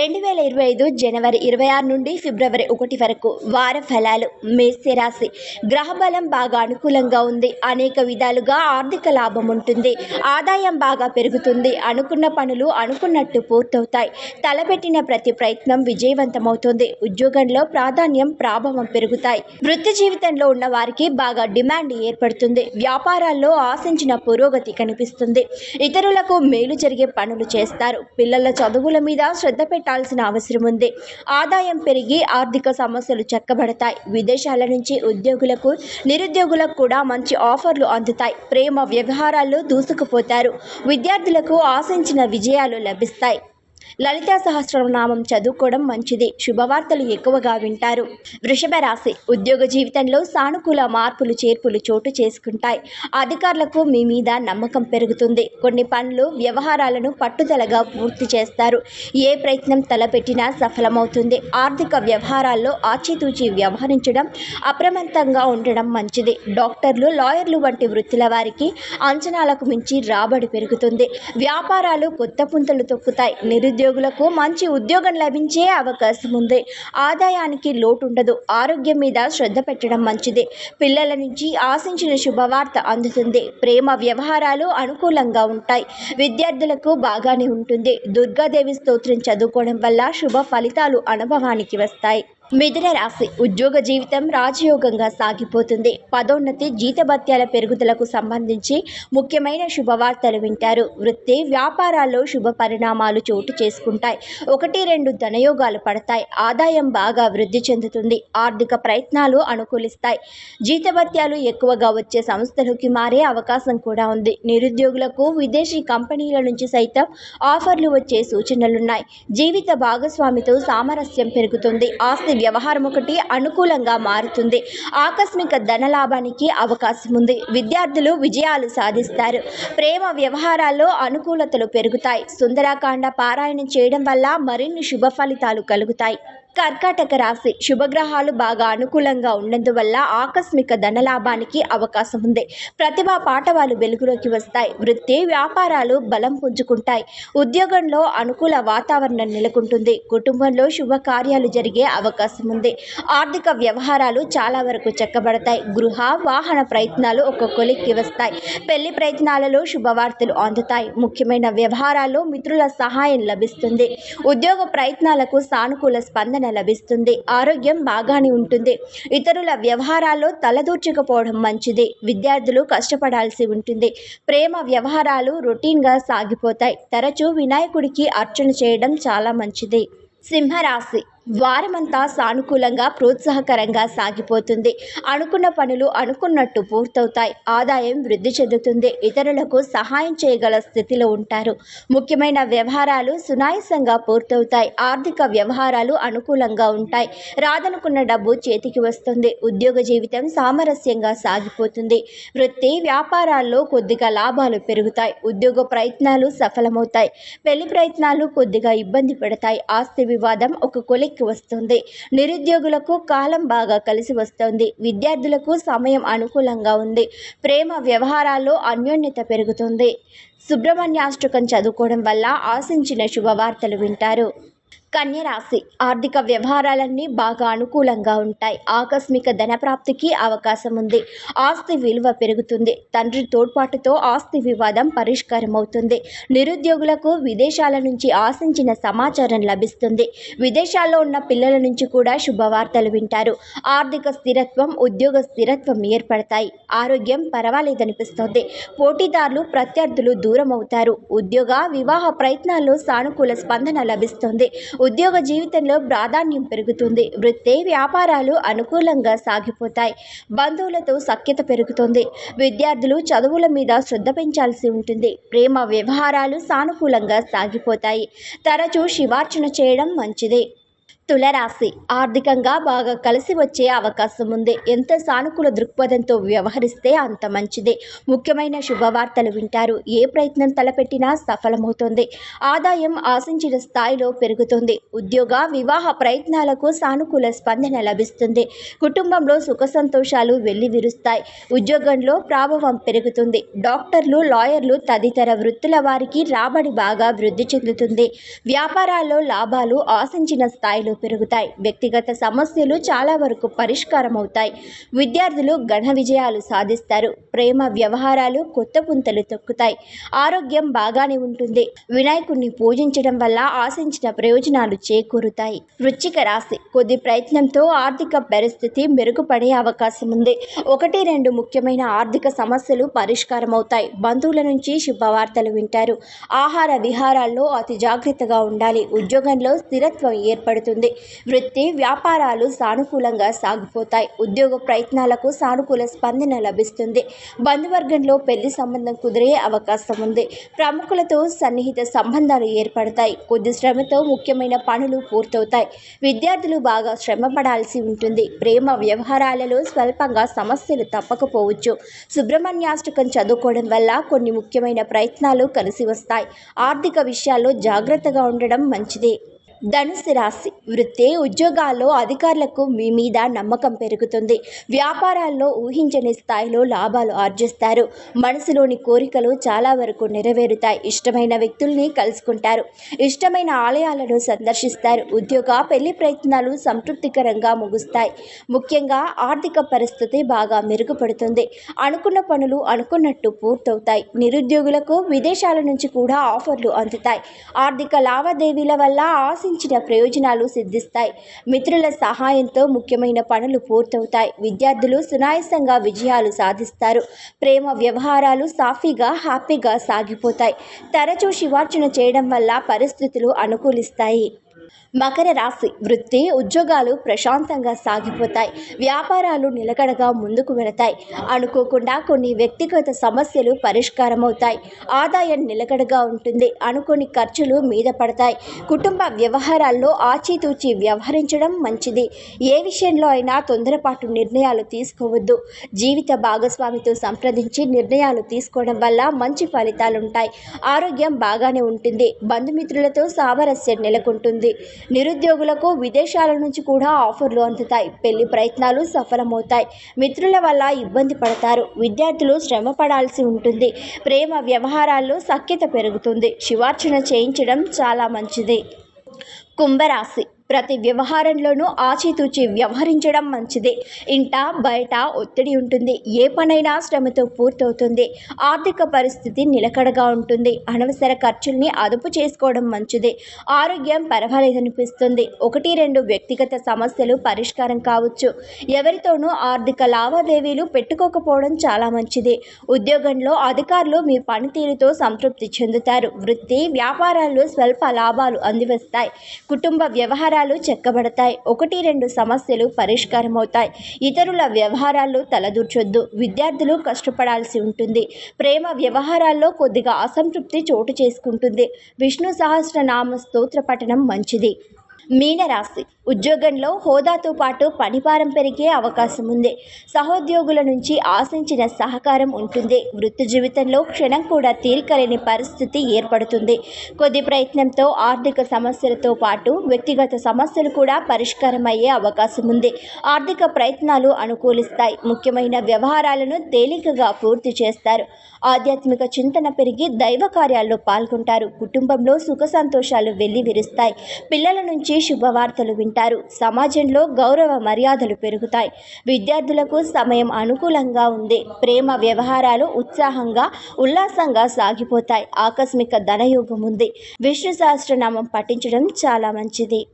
రెండు వేల ఇరవై ఐదు జనవరి ఇరవై ఆరు నుండి ఫిబ్రవరి ఒకటి వరకు వార ఫలాలు మేస్య గ్రహబలం బాగా అనుకూలంగా ఉంది. అనేక విధాలుగా ఆర్థిక లాభం ఉంటుంది. ఆదాయం బాగా పెరుగుతుంది. అనుకున్న పనులు అనుకున్నట్టు పూర్తవుతాయి. తలపెట్టిన ప్రతి ప్రయత్నం విజయవంతమవుతుంది. ఉద్యోగంలో ప్రాధాన్యం ప్రాభవం పెరుగుతాయి. వృత్తి జీవితంలో ఉన్న వారికి బాగా డిమాండ్ ఏర్పడుతుంది. వ్యాపారాల్లో ఆశించిన పురోగతి కనిపిస్తుంది. ఇతరులకు మేలు జరిగే పనులు చేస్తారు. పిల్లల చదువుల మీద శ్రద్ధ పెట్టాల్సిన అవసరం ఉంది. ఆదాయం పెరిగి ఆర్థిక సమస్యలు చెక్కబడతాయి. విదేశాల నుంచి ఉద్యోగులకు నిరుద్యోగులకు కూడా మంచి ఆఫర్లు అందుతాయి. ప్రేమ వ్యవహారాల్లో దూసుకుపోతారు. విద్యార్థులకు ఆశించిన విజయాలు లభిస్తాయి. లలితా సహస్రనామం చదువుకోవడం మంచిది. శుభవార్తలు ఎక్కువగా వింటారు. వృషభ రాశి ఉద్యోగ జీవితంలో సానుకూల మార్పులు చేర్పులు చోటు చేసుకుంటాయి. అధికారులకు మీ మీద నమ్మకం పెరుగుతుంది. కొన్ని పనులు వ్యవహారాలను పట్టుదలగా పూర్తి చేస్తారు. ఏ ప్రయత్నం తలపెట్టినా సఫలమవుతుంది. ఆర్థిక వ్యవహారాల్లో ఆచితూచి వ్యవహరించడం అప్రమత్తంగా ఉండడం మంచిది. డాక్టర్లు లాయర్లు వంటి వృత్తుల వారికి అంచనాలకు మించి రాబడి పెరుగుతుంది. వ్యాపారాలు కొత్త పుంతలు తొక్కుతాయి. నిరుద్యోగులకు మంచి ఉద్యోగం లభించే అవకాశం ఉంది. ఆదాయానికి లోటు ఉండదు ఆరోగ్యం మీద శ్రద్ధ పెట్టడం మంచిది. పిల్లల నుంచి ఆశించిన శుభవార్త అందుతుంది. ప్రేమ వ్యవహారాలు అనుకూలంగా ఉంటాయి. విద్యార్థులకు బాగానే ఉంటుంది. దుర్గాదేవి స్తోత్రం చదువుకోవడం వల్ల శుభ ఫలితాలు అనుభవానికి వస్తాయి. మిథున రాశి ఉద్యోగ జీవితం రాజయోగంగా సాగిపోతుంది. పదోన్నతి జీతభత్యాల పెరుగుదలకు సంబంధించి ముఖ్యమైన శుభవార్తలు వింటారు. వృత్తి వ్యాపారాల్లో శుభ పరిణామాలు చోటు చేసుకుంటాయి. ఒకటి రెండు ధనయోగాలు పడతాయి. ఆదాయం బాగా వృద్ధి చెందుతుంది. ఆర్థిక ప్రయత్నాలు అనుకూలిస్తాయి. జీతభత్యాలు ఎక్కువగా వచ్చే సంస్థలకి మారే అవకాశం కూడా ఉంది. నిరుద్యోగులకు విదేశీ కంపెనీల నుంచి సైతం ఆఫర్లు వచ్చే సూచనలున్నాయి. జీవిత భాగస్వామితో సామరస్యం పెరుగుతుంది. ఆస్తి వ్యవహారం ఒకటి అనుకూలంగా మారుతుంది. ఆకస్మిక ధనలాభానికి అవకాశం ఉంది. విద్యార్థులు విజయాలు సాధిస్తారు. ప్రేమ వ్యవహారాల్లో అనుకూలతలు పెరుగుతాయి. సుందరాకాండ పారాయణం చేయడం వల్ల మరిన్ని శుభ ఫలితాలు కలుగుతాయి. కర్కాటక రాశి శుభగ్రహాలు బాగా అనుకూలంగా ఉన్నందువల్ల ఆకస్మిక ధనలాభానికి అవకాశం ఉంది. ప్రతిభా పాఠవాలు వెలుగులోకి వస్తాయి. వృత్తి వ్యాపారాలు బలం పుంజుకుంటాయి. ఉద్యోగంలో అనుకూల వాతావరణం నెలకొంటుంది. కుటుంబంలో శుభకార్యాలు జరిగే అవకాశం ఉంది. ఆర్థిక వ్యవహారాలు చాలా వరకు చెక్కబడతాయి. గృహ వాహన ప్రయత్నాలు ఒక కొలిక్కి వస్తాయి. పెళ్ళి ప్రయత్నాలలో శుభవార్తలు అందుతాయి. ముఖ్యమైన వ్యవహారాల్లో మిత్రుల సహాయం లభిస్తుంది. ఉద్యోగ ప్రయత్నాలకు సానుకూల స్పందన లభిస్తుంది. ఆరోగ్యం బాగానే ఉంటుంది. ఇతరుల వ్యవహారాల్లో తలదూర్చకపోవడం మంచిది. విద్యార్థులు కష్టపడాల్సి ఉంటుంది. ప్రేమ వ్యవహారాలు రొటీన్గా సాగిపోతాయి. తరచూ వినాయకుడికి అర్చన చేయడం చాలా మంచిది. సింహరాశి వారమంతా సానుకూలంగా ప్రోత్సాహకరంగా సాగిపోతుంది. అనుకున్న పనులు అనుకున్నట్టు పూర్తవుతాయి. ఆదాయం వృద్ధి చెందుతుంది. ఇతరులకు సహాయం చేయగల స్థితిలో ఉంటారు. ముఖ్యమైన వ్యవహారాలు సునాయసంగా పూర్తవుతాయి. ఆర్థిక వ్యవహారాలు అనుకూలంగా ఉంటాయి. రాదనుకున్న డబ్బు చేతికి వస్తుంది. ఉద్యోగ జీవితం సామరస్యంగా సాగిపోతుంది. వృత్తి వ్యాపారాల్లో కొద్దిగా లాభాలు పెరుగుతాయి. ఉద్యోగ ప్రయత్నాలు సఫలమవుతాయి. పెళ్ళి ప్రయత్నాలు కొద్దిగా ఇబ్బంది పెడతాయి. ఆస్తి వివాదం ఒక పైకి వస్తుంది. నిరుద్యోగులకు కాలం బాగా కలిసి వస్తుంది. విద్యార్థులకు సమయం అనుకూలంగా ఉంది. ప్రేమ వ్యవహారాల్లో అన్యోన్యత పెరుగుతుంది. సుబ్రహ్మణ్యాష్టకం చదువుకోవడం వల్ల ఆశించిన శుభవార్తలు వింటారు. కన్యరాశి. ఆర్థిక వ్యవహారాలన్నీ బాగా అనుకూలంగా ఉంటాయి. ఆకస్మిక ధనప్రాప్తికి అవకాశం ఉంది ఆస్తి విలువ పెరుగుతుంది. తండ్రి తోడ్పాటుతో ఆస్తి వివాదం పరిష్కారం అవుతుంది నిరుద్యోగులకు విదేశాల నుంచి ఆశించిన సమాచారం లభిస్తుంది. విదేశాల్లో ఉన్న పిల్లల నుంచి కూడా శుభవార్తలు వింటారు. ఆర్థిక స్థిరత్వం ఉద్యోగ స్థిరత్వం ఏర్పడతాయి. ఆరోగ్యం పర్వాలేదనిపిస్తోంది. పోటీదారులు ప్రత్యర్థులు దూరం అవుతారు ఉద్యోగ వివాహ ప్రయత్నాల్లో సానుకూల స్పందన లభిస్తుంది. ఉద్యోగ జీవితంలో ప్రాధాన్యం పెరుగుతుంది. వృత్తి వ్యాపారాలు అనుకూలంగా సాగిపోతాయి. బంధువులతో సఖ్యత పెరుగుతుంది. విద్యార్థులు చదువుల మీద శ్రద్ధ పెంచాల్సి ఉంటుంది. ప్రేమ వ్యవహారాలు సానుకూలంగా సాగిపోతాయి. తరచూ శివార్చన చేయడం మంచిది. తులరాశి. ఆర్థికంగా బాగా కలిసి వచ్చే అవకాశం ఉంది. ఎంత సానుకూల దృక్పథంతో వ్యవహరిస్తే అంత మంచిదే. ముఖ్యమైన శుభవార్తలు వింటారు. ఏ ప్రయత్నం తలపెట్టినా సఫలమవుతుంది. ఆదాయం ఆశించిన స్థాయిలో పెరుగుతుంది. ఉద్యోగ వివాహ ప్రయత్నాలకు సానుకూల స్పందన లభిస్తుంది. కుటుంబంలో సుఖ సంతోషాలు వెళ్ళి విరుస్తాయి. ఉద్యోగంలో ప్రభావం పెరుగుతుంది. డాక్టర్లు లాయర్లు తదితర వృత్తుల వారికి రాబడి బాగా వృద్ధి చెందుతుంది. వ్యాపారాల్లో లాభాలు ఆశించిన స్థాయిలో పెరుగుతాయి. వ్యక్తిగత సమస్యలు చాలా వరకు పరిష్కారం అవుతాయి విద్యార్థులు ఘన విజయాలు సాధిస్తారు. ప్రేమ వ్యవహారాలు కొత్త పుంతలు తొక్కుతాయి. ఆరోగ్యం బాగానే ఉంటుంది. వినాయకుడిని పూజించడం వల్ల ఆశించిన ప్రయోజనాలు చేకూరుతాయి. వృచ్చిక రాశి. కొద్ది ప్రయత్నంతో ఆర్థిక పరిస్థితి మెరుగుపడే అవకాశం ఉంది ఒకటి రెండు ముఖ్యమైన ఆర్థిక సమస్యలు పరిష్కారం అవుతాయి బంధువుల నుంచి శుభవార్తలు వింటారు. ఆహార విహారాల్లో అతి జాగ్రత్తగా ఉండాలి. ఉద్యోగంలో స్థిరత్వం ఏర్పడుతుంది. వృత్తి వ్యాపారాలు సానుకూలంగా సాగిపోతాయి. ఉద్యోగ ప్రయత్నాలకు సానుకూల స్పందన లభిస్తుంది. బంధువర్గంలో పెళ్ళి సంబంధం కుదిరే అవకాశం ఉంది ప్రముఖులతో సన్నిహిత సంబంధాలు ఏర్పడతాయి. కొద్ది శ్రమతో ముఖ్యమైన పనులు పూర్తవుతాయి. విద్యార్థులు బాగా శ్రమ పడాల్సి ఉంటుంది. ప్రేమ వ్యవహారాలలో స్వల్పంగా సమస్యలు తప్పకపోవచ్చు. సుబ్రహ్మణ్యాష్టకం చదువుకోవడం వల్ల కొన్ని ముఖ్యమైన ప్రయత్నాలు కలిసి వస్తాయి. ఆర్థిక విషయాల్లో జాగ్రత్తగా ఉండడం మంచిది. ధనుసు రాశి వృత్తి ఉద్యోగాల్లో అధికారులకు మీ మీద నమ్మకం పెరుగుతుంది. వ్యాపారాల్లో ఊహించని స్థాయిలో లాభాలు ఆర్జిస్తారు. మనసులోని కోరికలు చాలా వరకు నెరవేరుతాయి. ఇష్టమైన వ్యక్తుల్ని కలుసుకుంటారు. ఇష్టమైన ఆలయాలను సందర్శిస్తారు. ఉద్యోగ పెళ్ళి ప్రయత్నాలు సంతృప్తికరంగా ముగుస్తాయి. ముఖ్యంగా ఆర్థిక పరిస్థితి బాగా మెరుగుపడుతుంది. అనుకున్న పనులు అనుకున్నట్టు పూర్తవుతాయి. నిరుద్యోగులకు విదేశాల నుంచి కూడా ఆఫర్లు అందుతాయి. ఆర్థిక లావాదేవీల వల్ల ఆశించిన ప్రయోజనాలు సిద్ధిస్తాయి. మిత్రుల సహాయంతో ముఖ్యమైన పనులు పూర్తవుతాయి. విద్యార్థులు సునాయాసంగా విజయాలు సాధిస్తారు. ప్రేమ వ్యవహారాలు సాఫీగా హ్యాపీగా సాగిపోతాయి. తరచూ శివార్చన చేయడం వల్ల పరిస్థితులు అనుకూలిస్తాయి. మకర రాశి వృత్తి ఉద్యోగాలు ప్రశాంతంగా సాగిపోతాయి. వ్యాపారాలు నిలకడగా ముందుకు వెళతాయి. అనుకోకుండా కొన్ని వ్యక్తిగత సమస్యలు పరిష్కారమవుతాయి. ఆదాయం నిలకడగా ఉంటుంది. అనుకోని ఖర్చులు మీద పడతాయి. కుటుంబ వ్యవహారాల్లో ఆచితూచి వ్యవహరించడం మంచిది. ఏ విషయంలో అయినా తొందరపాటు నిర్ణయాలు తీసుకోవద్దు. జీవిత భాగస్వామితో సంప్రదించి నిర్ణయాలు తీసుకోవడం వల్ల మంచి ఫలితాలుంటాయి. ఆరోగ్యం బాగానే ఉంటుంది. బంధుమిత్రులతో సామరస్యం నెలకొంటుంది. నిరుద్యోగులకు విదేశాల నుంచి కూడా ఆఫర్లు అందుతాయి. పెళ్ళి ప్రయత్నాలు సఫలమవుతాయి. మిత్రుల వల్ల ఇబ్బంది పడతారు. విద్యార్థులు శ్రమ పడాల్సి ఉంటుంది. ప్రేమ వ్యవహారాల్లో సఖ్యత పెరుగుతుంది. శివార్చన చేయించడం చాలా మంచిది. కుంభరాశి ప్రతి వ్యవహారంలోనూ ఆచితూచి వ్యవహరించడం మంచిది. ఇంట బయట ఒత్తిడి ఉంటుంది. ఏ పనైనా శ్రమతో పూర్తవుతుంది. ఆర్థిక పరిస్థితి నిలకడగా ఉంటుంది. అనవసర ఖర్చుల్ని అదుపు చేసుకోవడం మంచిది. ఆరోగ్యం పర్వాలేదనిపిస్తుంది. ఒకటి రెండు వ్యక్తిగత సమస్యలు పరిష్కారం కావచ్చు. ఎవరితోనూ ఆర్థిక లావాదేవీలు పెట్టుకోకపోవడం చాలా మంచిది. ఉద్యోగంలో అధికారులు మీ పనితీరుతో సంతృప్తి చెందుతారు. వృత్తి వ్యాపారాల్లో స్వల్ప లాభాలు అందివస్తాయి. కుటుంబ వ్యవహారాలు చెక్కబడతాయి. ఒకటి రెండు సమస్యలు పరిష్కారమవుతాయి. ఇతరుల వ్యవహారాల్లో తలదూర్చొద్దు. విద్యార్థులు కష్టపడాల్సి ఉంటుంది. ప్రేమ వ్యవహారాల్లో కొద్దిగా అసంతృప్తి చోటు చేసుకుంటుంది. విష్ణు సహస్రనామ స్తోత్ర పఠనం మంచిది. మీనరాశి ఉద్యోగంలో హోదాతో పాటు పనిభారం పెరిగే అవకాశం ఉంది. సహోద్యోగుల నుంచి ఆశించిన సహకారం ఉంటుంది. వృత్తి జీవితంలో క్షణం కూడా తీరికలేని పరిస్థితి ఏర్పడుతుంది. కొద్ది ప్రయత్నంతో ఆర్థిక సమస్యలతో పాటు వ్యక్తిగత సమస్యలు కూడా పరిష్కారం అయ్యే అవకాశం ఉంది. ఆర్థిక ప్రయత్నాలు అనుకూలిస్తాయి. ముఖ్యమైన వ్యవహారాలను తేలికగా పూర్తి చేస్తారు. ఆధ్యాత్మిక చింతన పెరిగి దైవ కార్యాల్లో పాల్గొంటారు. కుటుంబంలో సుఖ సంతోషాలు వెళ్ళి విరుస్తాయి పిల్లల నుంచి శుభవార్తలు వింటారు. సమాజంలో గౌరవ మర్యాదలు పెరుగుతాయి. విద్యార్థులకు సమయం అనుకూలంగా ఉంది. ప్రేమ వ్యవహారాలు ఉత్సాహంగా ఉల్లాసంగా సాగిపోతాయి. ఆకస్మిక ధనయోగం ఉంది. విష్ణు సహస్రనామం పఠించడం చాలా మంచిది.